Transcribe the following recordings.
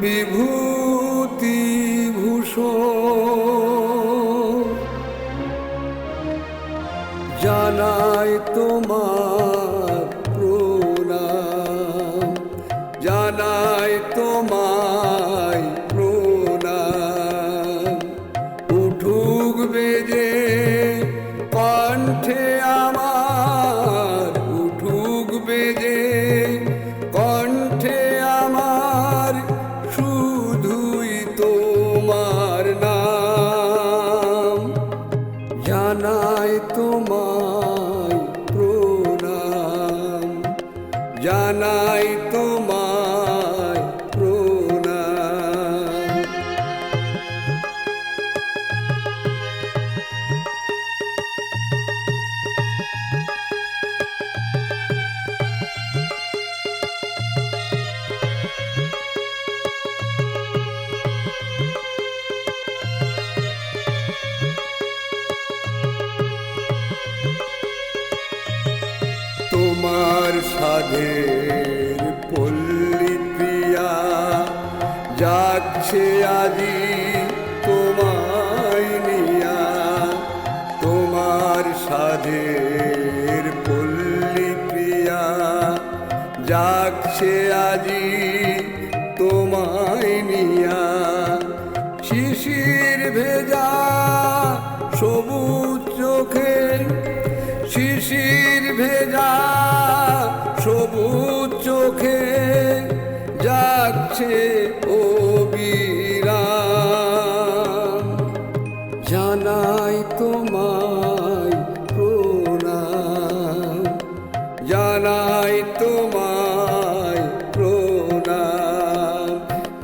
বিভূতি ভূষণ জানাই তোমার প্রণাম জানাই তোমায় জানাই তোমায় প্রণাম। জানাই তোমার সাধের পল্লী প্রিয়া যাচ্ছে আজি তোমায় নিয়া। তোমার সাধের পল্লী প্রিয়া যাচ্ছে আজি তোমায় নিয়া। শিশির ভেজা সবুজ চোখে শিশির ভেজা যাচ্ছে ও জানাই তোমায় প্রণাম। জানাই তোমায় প্রণাম।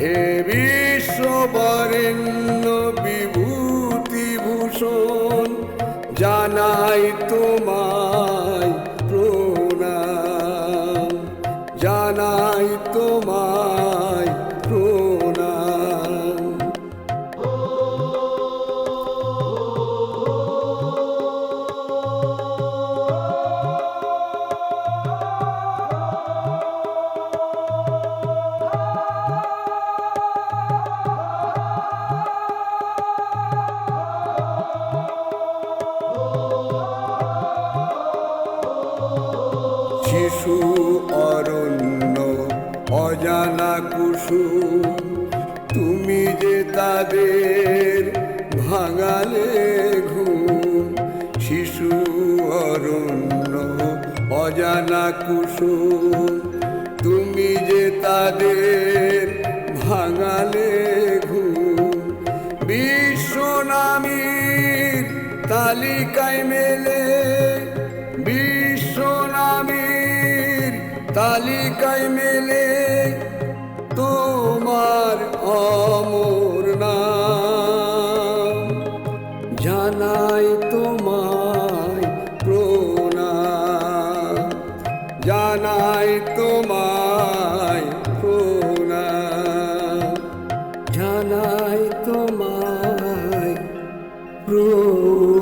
হে বিশ্ববরেণ্য বিভূতি ভূষণ জানাই তোমায় প্রণাম। শিশু অরণ্য অজানা কুসুম তুমি যে তাদের ভাঙালে ঘুম শিশু অরণ্য, অজানা কুসুম তুমি যে তাদের ভাঙালে ঘুম বিশ্বনামীর তালিকায় মেলে বিশ্বনামীর তালিকায় মেলে। জানাই তোমায় প্রণাম। জানাই তোমায় প্রণাম। জানাই তোমায় প্রণাম।